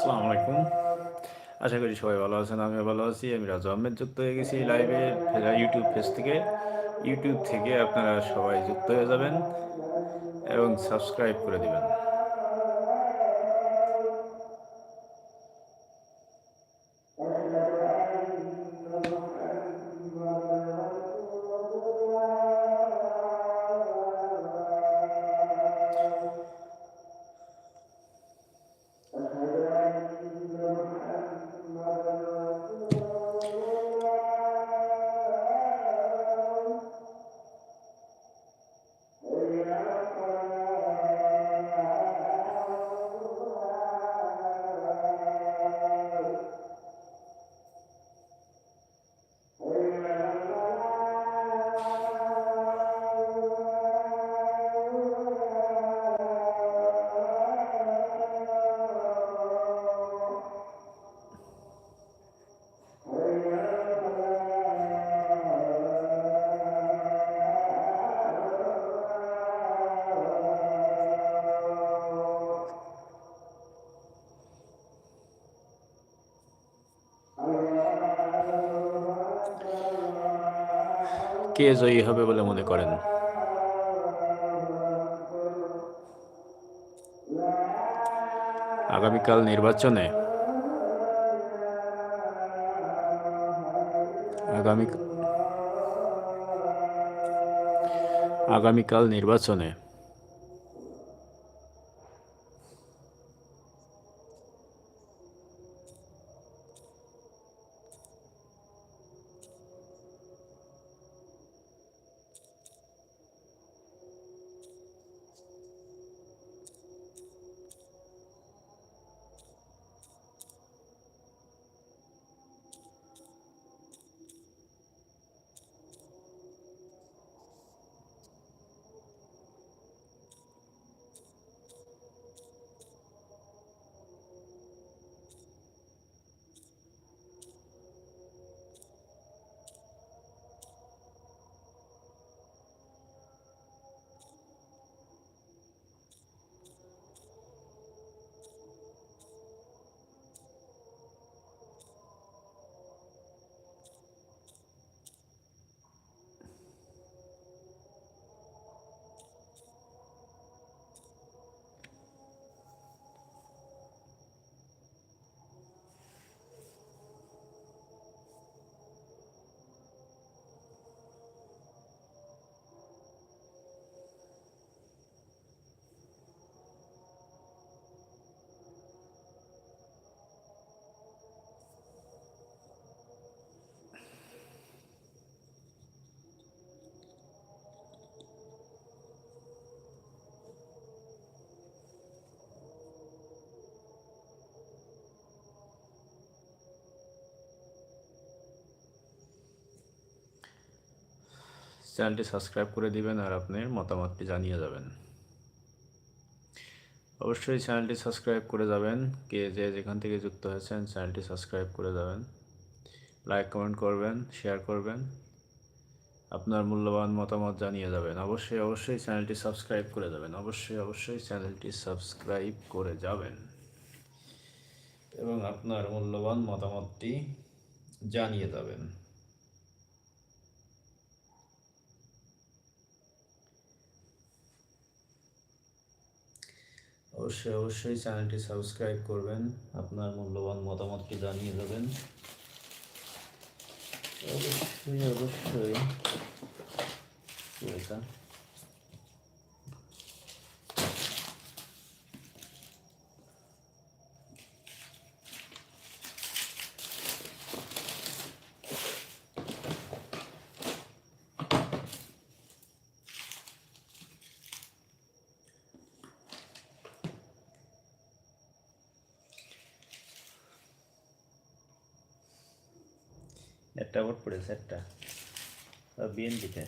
আসসালামু আলাইকুম। আশা করি সবাই ভালো আছেন, আমিও ভালো আছি। আমি রাজু আহমেদ যুক্ত হয়ে গেছি লাইভে ইউটিউব পেজ থেকে। ইউটিউব থেকে আপনারা সবাই যুক্ত হয়ে যাবেন এবং সাবস্ক্রাইব করে দিবেন। কে জয়ী হবে বলে মনে করেন? আগামীকাল নির্বাচনে আগামী আগামীকাল নির্বাচনে চ্যানেলটি সাবস্ক্রাইব করে দিবেন আর আপনার মতামতটি জানিয়ে যাবেন। অবশ্যই চ্যানেলটি সাবস্ক্রাইব করে যাবেন। কে যে যেখান থেকে যুক্ত হয়েছেন চ্যানেলটি সাবস্ক্রাইব করে যাবেন। লাইক, কমেন্ট করবেন, শেয়ার করবেন। আপনার মূল্যবান মতামত জানিয়ে যাবেন। অবশ্যই অবশ্যই চ্যানেলটি সাবস্ক্রাইব করে যাবেন। অবশ্যই অবশ্যই চ্যানেলটি সাবস্ক্রাইব করে যাবেন। এবং আপনার মূল্যবান মতামতটি জানিয়ে যাবেন। অবশ্যই অবশ্যই চ্যানেলটি সাবস্ক্রাইব করবেন। আপনার মূল্যবান মতামতটি জানিয়ে দেবেন। অবশ্যই অবশ্যই। একটা ভোট পড়েছে একটা। বিএনপিতে।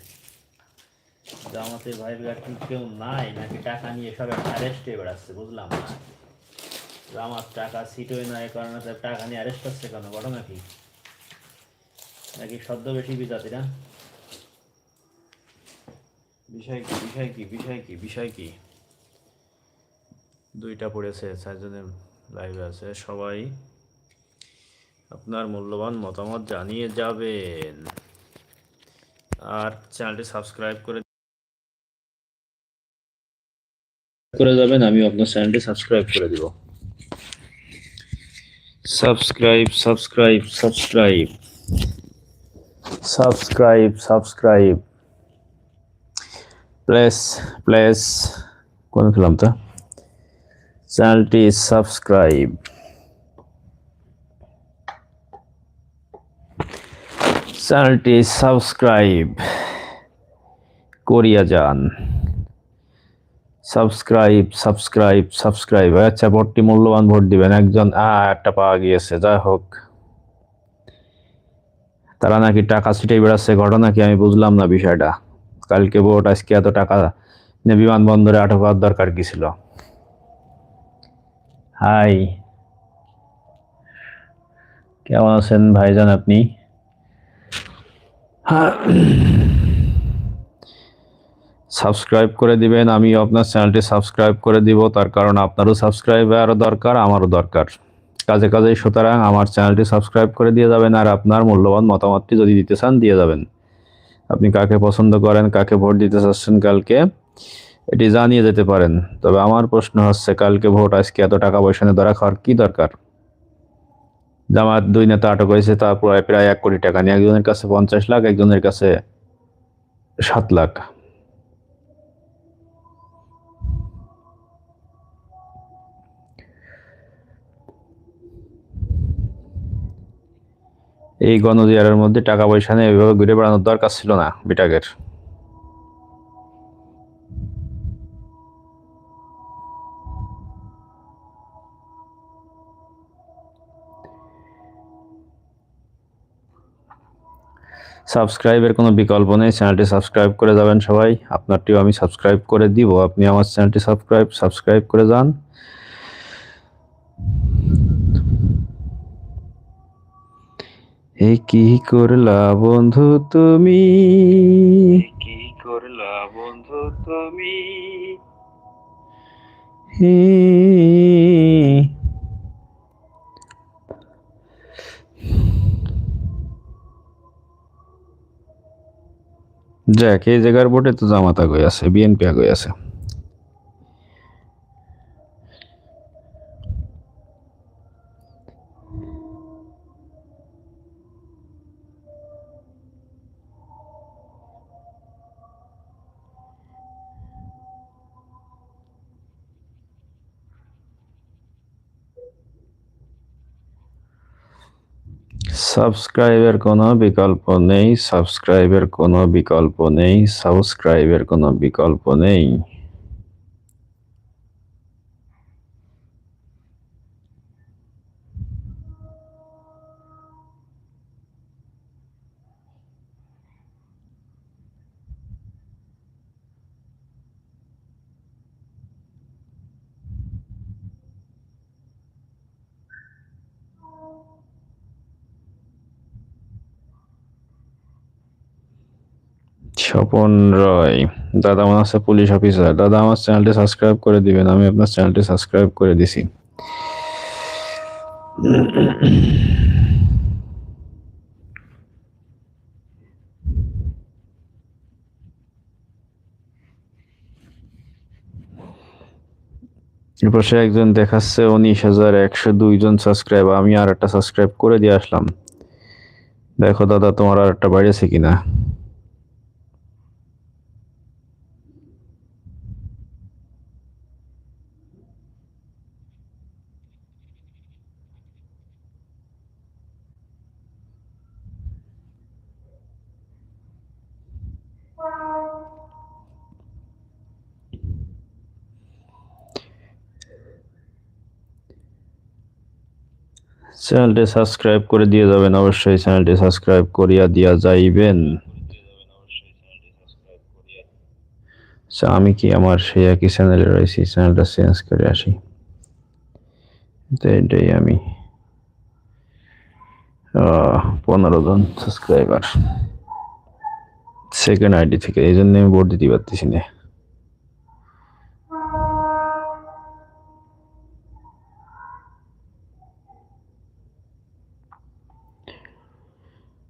জামাতে ভাই কি কেউ নাই, নাকি টাকা নিয়ে সব অ্যারেস্টে বেড়াচ্ছে বুঝলাম না। জামাত টাকা সিটই নাই কারণে টাকা নিয়ে অ্যারেস্ট হচ্ছে কেন? ঘটনা কি? নাকি সদ্য বেশি বিজাতিরা বিষয় কি বিষয় কি বিষয় কি বিষয় কি? দুইটা পড়েছে, চারজনের লাইভে আছে। সবাই আপনার মূল্যবান মতামত জানিয়ে যাবেন। আর চ্যানেলটি সাবস্ক্রাইব করে করে যাবেন আমি আপনার চ্যানেলটি সাবস্ক্রাইব করে দিব। Subscribe subscribe subscribe. Subscribe subscribe. Place place. কোন খেলাম তো? চ্যানেলটি সাবস্ক্রাইব। চ্যানেলটি সাবস্ক্রাইব করিয়া যান। Subscribe subscribe subscribe. আচ্ছা ভোটটি মূল্যবান ভোট দিবেন। একজন একটা পাওয়া গিয়েছে, যাই হোক। তারা নাকি টাকা ছিটাই বেড়াচ্ছে, ঘটনা কি আমি বুঝলাম না বিষয়টা। কালকে ভোট, আজকে এত টাকা নিয়ে বিমানবন্দরে আটক হওয়ার দরকার কি ছিল? হাই। কেমন আছেন ভাইজান আপনি? সাবস্ক্রাইব করে দিবেন আমি আপনার চ্যানেলটি সাবস্ক্রাইব করে দিব, তার কারণ আপনারও সাবস্ক্রাইবারও দরকার, আমারও দরকার। কাজে কাজেই সুতরাং আমার চ্যানেলটি সাবস্ক্রাইব করে দিয়ে যাবেন আর আপনার মূল্যবান মতামতটি যদি দিতে চান দিয়ে যাবেন। আপনি কাকে পছন্দ করেন, কাকে ভোট দিতে চাচ্ছেন কালকে, এটি জানিয়ে যেতে পারেন। তবে আমার প্রশ্ন হচ্ছে, কালকে ভোট, আজকে এত টাকা পয়সা নিয়ে ধরা খাওয়ার কি দরকার? জামাত দুই নেতা আটক হয়েছে, তা প্রায় প্রায় এক কোটি টাকা নিয়ে। একজনের কাছে পঞ্চাশ লাখ, একজনের কাছে সাত লাখ। এই গণজিয়ারের মধ্যে টাকা পয়সা নিয়ে এভাবে ঘুরে বেড়ানোর দরকার ছিল না বিটাকের সাবস্ক্রাইবের কোনো বিকল্প নেই চ্যানেলটি সাবস্ক্রাইব করে যাবেন সবাই। আপনারটিও আমি সাবস্ক্রাইব করে দিব। আপনি আমার চ্যানেলটি সাবস্ক্রাইব সাবস্ক্রাইব করে যান। এ কি করলা বন্ধু তুমি? কি করলা বন্ধু তুমি? যাক এই জায়গার ভোটে তো জামাত আগে আছে বিএনপি আগে আছে। সাবস্ক্রাইবের কোনো বিকল্প নেই সাবস্ক্রাইবের কোনো বিকল্প নেই সাবস্ক্রাইবের কোনো বিকল্প নেই স্বপন রয়। দাদা আমার আছে পুলিশ অফিসার। দাদা, আমার চ্যানেলটি সাবস্ক্রাইব করে দিবেন। আমি আপনার চ্যানেলটি সাবস্ক্রাইব করে দিছি। এরপর একজন দেখাচ্ছে, উনিশ হাজার একশো দুইজন সাবস্ক্রাইব আমি আর একটা সাবস্ক্রাইব করে দিয়ে আসলাম। দেখো দাদা, তোমার আর একটা বাড়িয়েছে কিনা? চ্যানেলটি সাবস্ক্রাইব করে দিয়ে যাবেন। অবশ্যই চ্যানেলটি সাবস্ক্রাইব করিয়া দিয়া যাইবেন। আচ্ছা আমি কি আমার সেই একই চ্যানেলে রয়েছি? চ্যানেলটা চেঞ্জ করে আসি। তো এটাই আমি। পনেরো জন সাবস্ক্রাইবার সেকেন্ড আইডি থেকে, এই জন্য আমি ভোট দিতে পারতেছি না।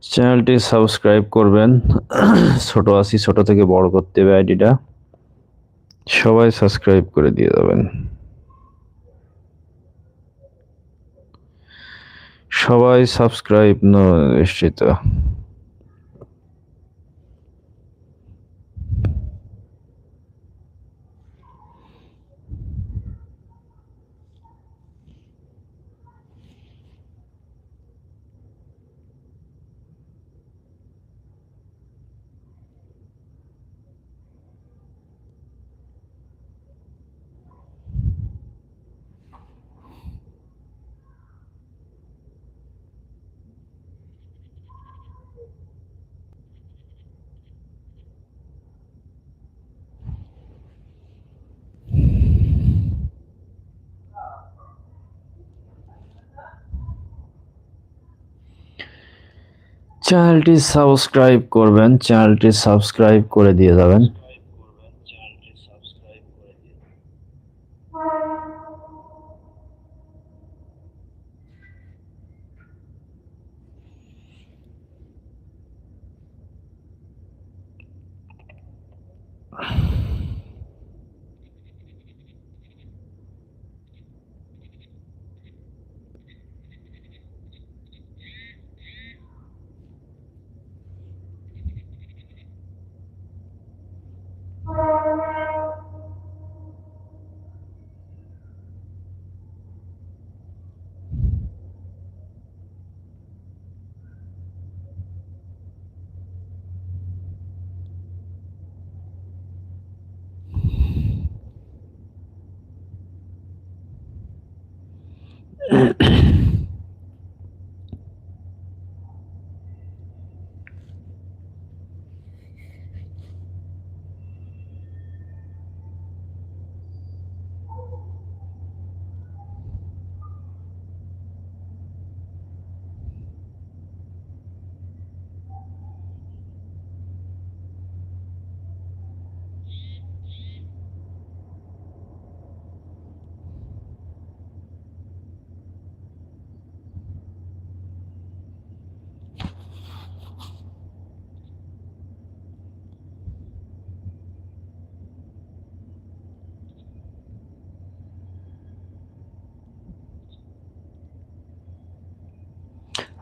চ্যানেলটি সাবস্ক্রাইব করবেন। ছোট আসি ছোট থেকে বড় করতে হবে আইডিটা। সবাই সাবস্ক্রাইব করে দিয়ে যাবেন সবাই সাবস্ক্রাইব, নিশ্চিত। চ্যানেলটি সাবস্ক্রাইব করবেন চ্যানেলটি সাবস্ক্রাইব করে দিয়ে যাবেন। 嗯。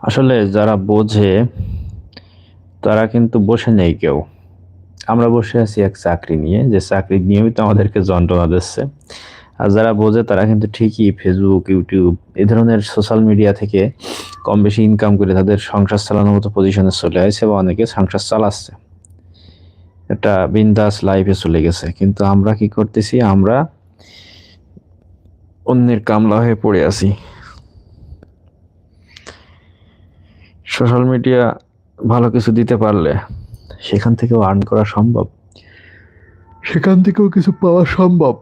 আসলে যারা বোঝে, তারা কিন্তু বসে নেই কেউ। আমরা বসে আছি এক চাকরি নিয়ে, যে চাকরি নিয়মিত আমাদেরকে যন্ত্রণা দিচ্ছে। আর যারা বোঝে, তারা কিন্তু ঠিকই ফেসবুক ইউটিউব এ ধরনের সোশ্যাল মিডিয়া থেকে কম বেশি ইনকাম করে তাদের সংসার চালানোর মতো পজিশনে চলে আসছে বা অনেকে সংসার চালাচ্ছে। একটা বিন্দাস লাইফে চলে গেছে। কিন্তু আমরা কি করতেছি? আমরা অন্যের কামলা হয়ে পড়ে আছি। সোশ্যাল মিডিয়া ভালো কিছু দিতে পারলে সেখান থেকেও আর্ন করা সম্ভব। সেখান থেকেও কিছু পাওয়া সম্ভব।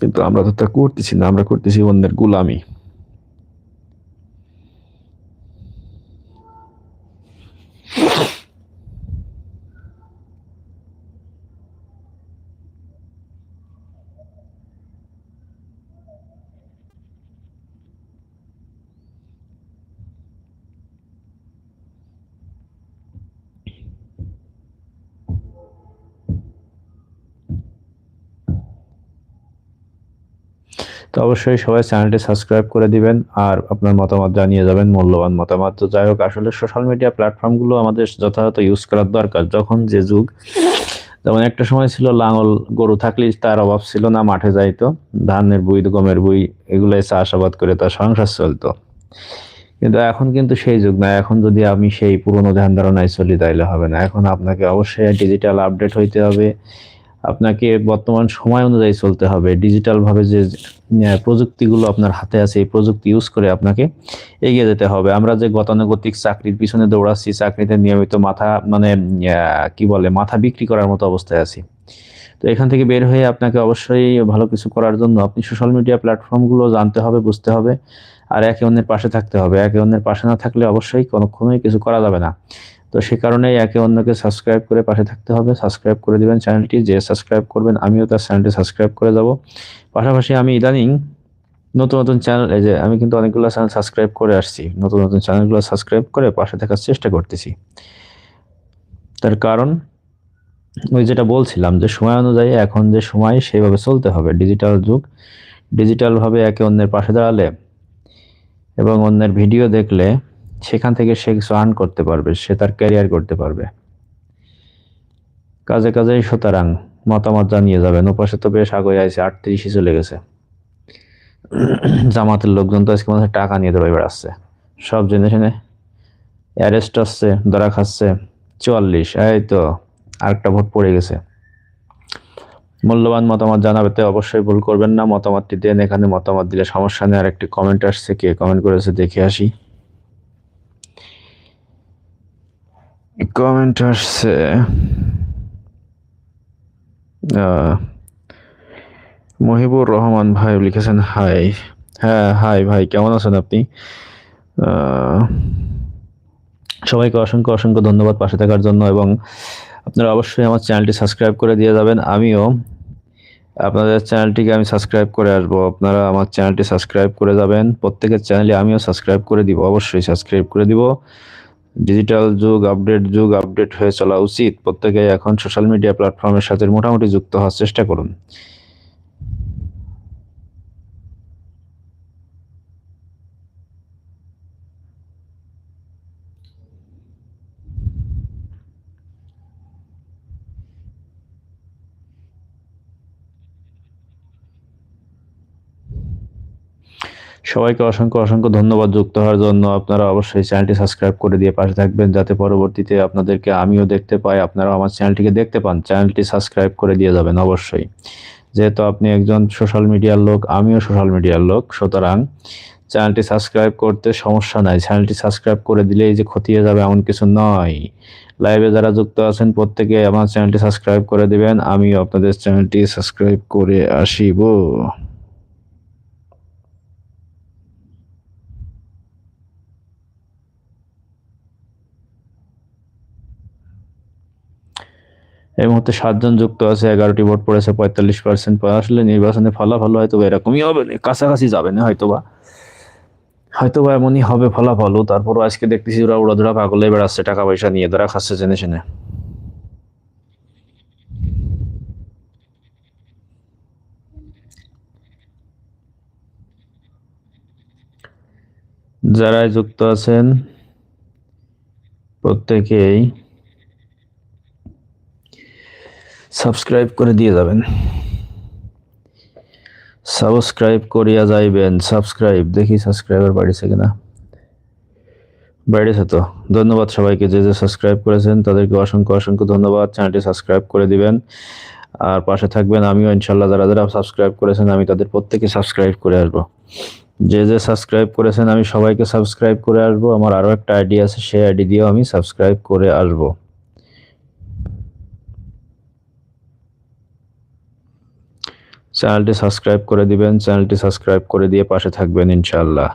কিন্তু আমরা তো তা করতেছি না আমরা করতেছি অন্যের গুলামি। তো অবশ্যই সবাই চ্যানেলটি সাবস্ক্রাইব করে দিবেন আর আপনার মতামত জানিয়ে যাবেন, মূল্যবান মতামত। তো যাই হোক, আসলে সোশ্যাল মিডিয়া প্ল্যাটফর্মগুলো আমাদের যথাযথ ইউজ করার দরকার। যখন যে যুগ, যেমন একটা সময় ছিল লাঙল গরু থাকলে তার অভাব ছিল না, মাঠে যাইতো। ধানের বই, গমের বই, এগুলোই চাষাবাদ করে তার সংসার চলতো। কিন্তু এখন কিন্তু সেই যুগ না। এখন যদি আমি সেই পুরনো ধ্যান ধারণায় চলি, তাইলে হবে না। এখন আপনাকে অবশ্যই ডিজিটাল আপডেট হইতে হবে। আপনাকে বর্তমান সময় অনুযায়ী চলতে হবে। ডিজিটালভাবে যে প্রযুক্তিগুলো আপনার হাতে আছে, এই প্রযুক্তি ইউজ করে আপনাকে এগিয়ে যেতে হবে। আমরা যে গতানুগতিক চাকরির পিছনে দৌড়াচ্ছি, চাকরিতে নিয়মিত মাথা মানে কি বলে, মাথা বিক্রি করার মতো অবস্থায় আছি। তো এখান থেকে বের হয়ে আপনাকে অবশ্যই ভালো কিছু করার জন্য আপনি সোশ্যাল মিডিয়া প্ল্যাটফর্মগুলো জানতে হবে, বুঝতে হবে, আর একে অন্যের পাশে থাকতে হবে। একে অন্যের পাশে না থাকলে অবশ্যই কোনোক্ষণই কিছু করা যাবে না। তো সে কারণেই একে অন্যকে সাবস্ক্রাইব করে পাশে থাকতে হবে। সাবস্ক্রাইব করে দিবেন চ্যানেলটি যে সাবস্ক্রাইব করবেন, আমিও তার চ্যানেলটি সাবস্ক্রাইব করে যাব পাশাপাশি আমি ইদানিং নতুন নতুন চ্যানেল এই যে আমি কিন্তু অনেকগুলো চ্যানেল সাবস্ক্রাইব করে আসছি। নতুন নতুন চ্যানেলগুলো সাবস্ক্রাইব করে পাশে থাকার চেষ্টা করতেছি। তার কারণ, ওই যেটা বলছিলাম যে সময় অনুযায়ী এখন যে সময় সেইভাবে চলতে হবে। ডিজিটাল যুগ ডিজিটালভাবে একে অন্যের পাশে দাঁড়ালে এবং অন্যের ভিডিও দেখলে সেখান থেকে সে কিছু আর্ন করতে পারবে, সে তার ক্যারিয়ার করতে পারবে। কাজে কাজেই সুতরাং মতামত জানিয়ে যাবেন। ওপাশে তো বেশ আগে আছে আটত্রিশে চলে গেছে। জামাতের লোকজন তো আজকে মনে টাকা নিয়ে দৌড়ে বেড়াচ্ছে সব জেনে শুনে অ্যারেস্ট আসছে, ধরা খাচ্ছে, চুয়াল্লিশ। এই তো আরেকটা ভোট পড়ে গেছে। মূল্যবান মতামত জানাবেতে অবশ্যই ভুল করবেন না। মতামতটি দেন, এখানে মতামত দিলে সমস্যা নেই। আর একটি কমেন্ট আসছে, কে কমেন্ট করেছে দেখে আসি। কমেন্ট আসছে মহিবুর রহমান ভাই লিখেছেন হাই হ্যাঁ হাই ভাই, কেমন আছেন আপনি? সবাইকে অসংখ্য অসংখ্য ধন্যবাদ পাশে থাকার জন্য এবং আপনারা অবশ্যই আমার চ্যানেলটি সাবস্ক্রাইব করে দিয়ে যাবেন। আমিও আপনাদের চ্যানেলটিকে আমি সাবস্ক্রাইব করে আসব। আপনারা আমার চ্যানেলটি সাবস্ক্রাইব করে যাবেন। প্রত্যেকের চ্যানেলে আমিও সাবস্ক্রাইব করে দিব, অবশ্যই সাবস্ক্রাইব করে দিব। ডিজিটাল যুগ, আপডেট যুগ, আপডেট হয়ে চলা উচিত। প্রত্যেকেই এখন সোশ্যাল মিডিয়া প্ল্যাটফর্মের সাথে মোটামুটি যুক্ত হওয়ার চেষ্টা করুন। সবাইকে অসংখ্য অসংখ্য ধন্যবাদ যুক্ত হওয়ার জন্য। আপনারা অবশ্যই চ্যানেলটি সাবস্ক্রাইব করে দিয়ে পাশে থাকবেন যাতে পরবর্তীতে আপনাদেরকে আমিও দেখতে পাই, আপনারাও আমার চ্যানেলটিকে দেখতে পান। চ্যানেলটি সাবস্ক্রাইব করে দিয়ে যাবেন অবশ্যই। যেহেতু আপনি একজন সোশ্যাল মিডিয়ার লোক, আমিও সোশ্যাল মিডিয়ার লোক, সুতরাং চ্যানেলটি সাবস্ক্রাইব করতে সমস্যা নাই। চ্যানেলটি সাবস্ক্রাইব করে দিলেই যে ক্ষতিয়ে যাবে এমন কিছু নয়। লাইভে যারা যুক্ত আছেন প্রত্যেকে আমার চ্যানেলটি সাবস্ক্রাইব করে দিবেন, আমিও আপনাদের চ্যানেলটি সাবস্ক্রাইব করে আসিব। এই মুহূর্তে সাতজন যুক্ত আছে, এগারোটি ভোট পড়েছে, পঁয়তাল্লিশ পার্সেন্ট আসলে নির্বাচনে ফলাফল হয়তো এরকমই হবে কাছাকাছি যাবে না হয়তো বা হয়তো বা এমনই হবে ফলাফলও, তারপরও আজকে দেখতেছি ওরা উড়াধুরা পাগলে বেড়াচ্ছে টাকা পয়সা নিয়ে, ধরা খাচ্ছে জেনে শুনে। যারাই যুক্ত আছেন, প্রত্যেকেই সাবস্ক্রাইব করে দিয়ে যাবেন। সাবস্ক্রাইব করিয়া যাইবেন। সাবস্ক্রাইব, দেখি সাবস্ক্রাইবার বাড়িছে কিনা। বেড়েছে তো। ধন্যবাদ সবাইকে যে যে সাবস্ক্রাইব করেছেন, তাদেরকে অসংখ্য অসংখ্য ধন্যবাদ। চ্যানেলটি সাবস্ক্রাইব করে দিবেন। আর পাশে থাকবেন আমিও ইনশাল্লাহ, যারা যারা সাবস্ক্রাইব করেছেন, আমি তাদের প্রত্যেকে সাবস্ক্রাইব করে আসব। যে যে সাবস্ক্রাইব করেছেন, আমি সবাইকে সাবস্ক্রাইব করে আসব। আমার আরও একটা আইডি আছে, সেই আইডি দিয়েও আমি সাবস্ক্রাইব করে আসব। চ্যানেলটি সাবস্ক্রাইব করে দিবেন, চ্যানেলটি সাবস্ক্রাইব করে দিয়ে পাশে থাকবেন ইনশাল্লাহ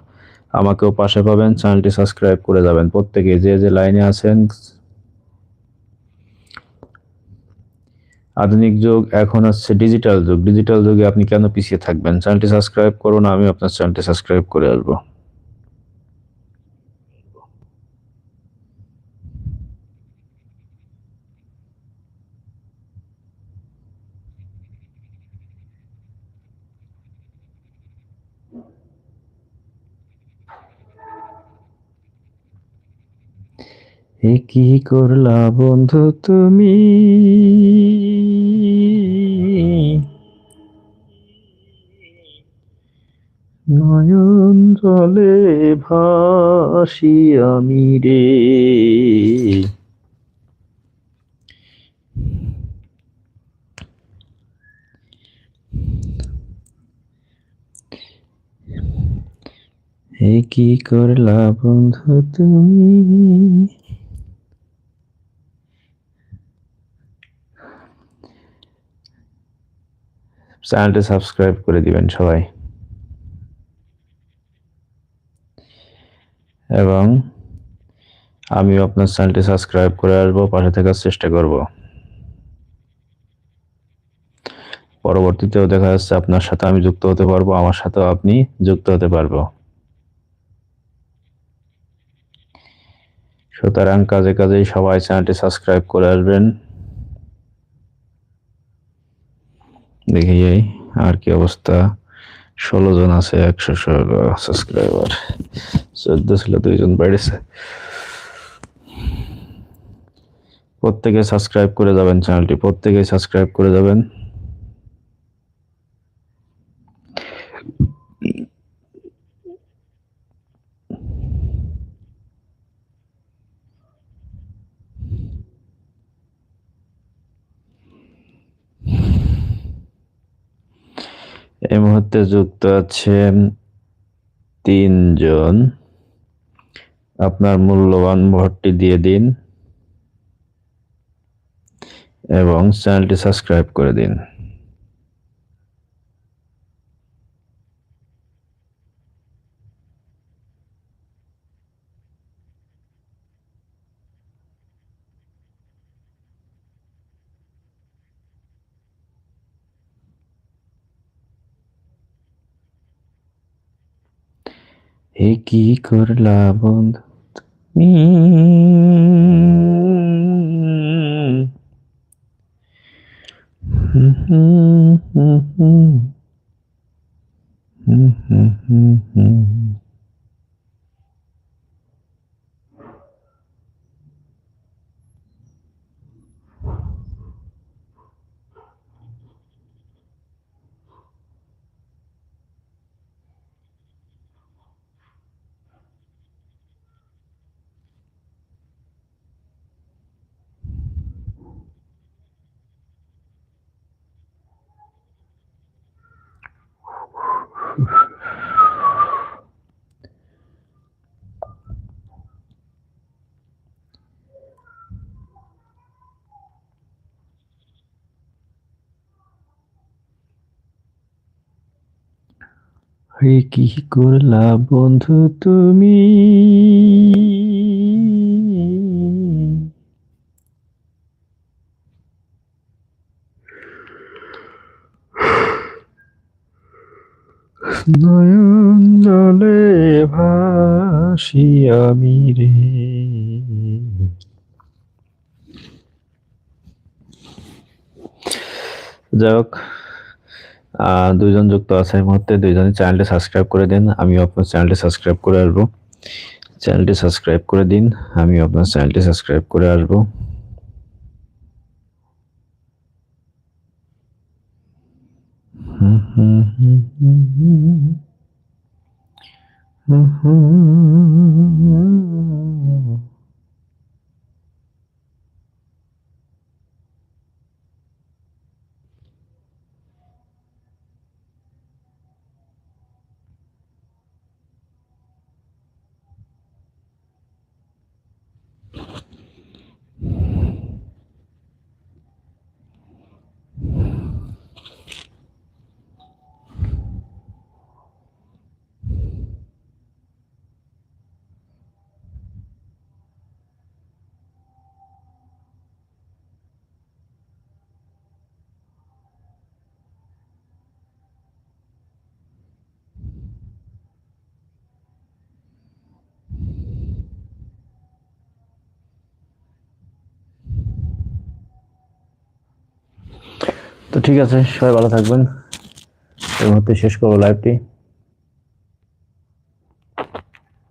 আমাকেও পাশে পাবেন, চ্যানেলটি সাবস্ক্রাইব করে যাবেন। প্রত্যেকে যে যে লাইনে আছেন, আধুনিক যুগ, এখন হচ্ছে ডিজিটাল যুগ। ডিজিটাল যুগে আপনি কেন পিছিয়ে থাকবেন? চ্যানেলটি সাবস্ক্রাইব করুন আমি আপনার চ্যানেলটি সাবস্ক্রাইব করে আসব। এ কি করলা বন্ধু তুমি? নয়ন জলে ভাসি আমি রে। কি করলা বন্ধু তুমি? চ্যানেলটি সাবস্ক্রাইব করে দিবেন সবাই। এবং আমিও আপনার চ্যানেলটি সাবস্ক্রাইব করে আসব, পাশে থাকার চেষ্টা করব। পরবর্তীতেও দেখা যাচ্ছে আপনার সাথে আমি যুক্ত হতে পারব, আমার সাথেও আপনি যুক্ত হতে পারব। সুতরাং কাজে কাজেই সবাই চ্যানেলটি সাবস্ক্রাইব করে আসবেন। দেখি যাই আর কি অবস্থা? ষোলো জন আছে, একশো ষোলো সাবস্ক্রাইবার চোদ্দ ছিল, দুইজন বেড়েছে। প্রত্যেকে সাবস্ক্রাইব করে যাবেন চ্যানেলটি প্রত্যেকে সাবস্ক্রাইব করে যাবেন। এই মুহূর্তে যুক্ত আছেন তিনজন। আপনার মূল্যবান ভোটটি দিয়ে দিন এবং চ্যানেলটি সাবস্ক্রাইব করে দিন। হে কি করলা বন্ধু তুমি হুম হুম হুম হুম। হুম হুম হুম। কি করলা বন্ধু তুমি নয়ন জলে ভাসি আমি রে যাই হোক দুইজন যুক্ত আছে এই মুহূর্তে দুইজনই চ্যানেলটি সাবস্ক্রাইব করে দিন আমিও আপনার চ্যানেলটি সাবস্ক্রাইব করে আসব চ্যানেলটি সাবস্ক্রাইব করে দিন আমিও আপনার চ্যানেলটি সাবস্ক্রাইব করে আসব হুম ঠিক আছে সবাই ভালো থাকবেন। এই মুহূর্তে শেষ করব লাইভটি